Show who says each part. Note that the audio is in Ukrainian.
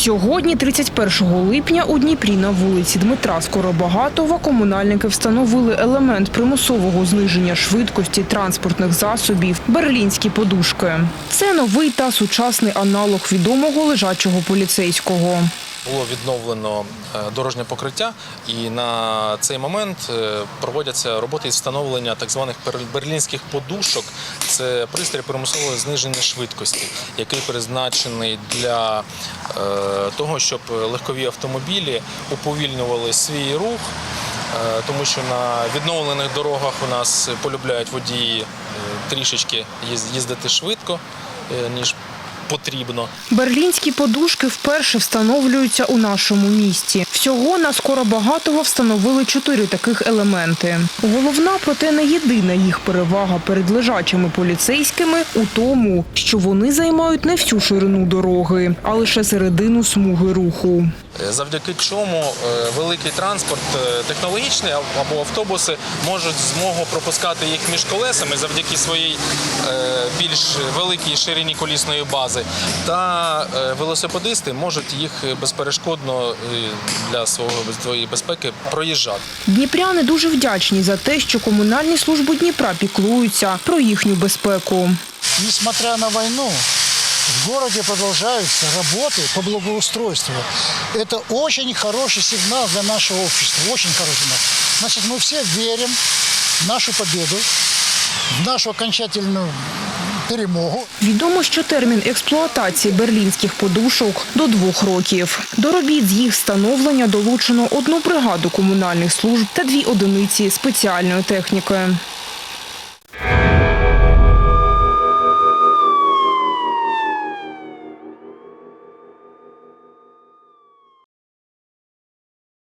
Speaker 1: Сьогодні, 31 липня, у Дніпрі на вулиці Дмитра Скоробагатова комунальники встановили елемент примусового зниження швидкості транспортних засобів берлінські подушки. Це новий та сучасний аналог відомого лежачого поліцейського.
Speaker 2: Було відновлено е, дорожнє покриття, і на цей момент е, проводяться роботи із встановлення так званих берлінських подушок. Це пристрій примусового зниження швидкості, який призначений для е, того, щоб легкові автомобілі уповільнювали свій рух. Тому що на відновлених дорогах у нас полюбляють водії трішечки їздити швидко, ніж потрібно.
Speaker 1: Берлінські подушки вперше встановлюються у нашому місті. Всього на Скоробагатого встановили чотири таких елементи. Головна, проте не єдина їх перевага перед лежачими поліцейськими у тому, що вони займають не всю ширину дороги, а лише середину смуги руху.
Speaker 2: Е, завдяки чому е, великий транспорт, е, технологічний або автобуси можуть змогу пропускати їх між колесами завдяки своїй більш великій ширині колісної бази, та е, велосипедисти можуть їх безперешкодно е, для свого своєї безпеки проїжджати.
Speaker 1: Дніпряни дуже вдячні за те, що комунальні служби Дніпра піклуються про їхню безпеку.
Speaker 3: Несмотря на войну, в городе продолжаются работы по благоустройству. Это очень хороший сигнал для нашего общества, очень хороший сигнал. Значит, мы все верим в нашу победу, в нашу окончательную перемогу.
Speaker 1: Відомо, що термін експлуатації берлінських подушок до двох років. До робіт з їх встановлення долучено одну бригаду комунальних служб та дві одиниці спеціальної техніки.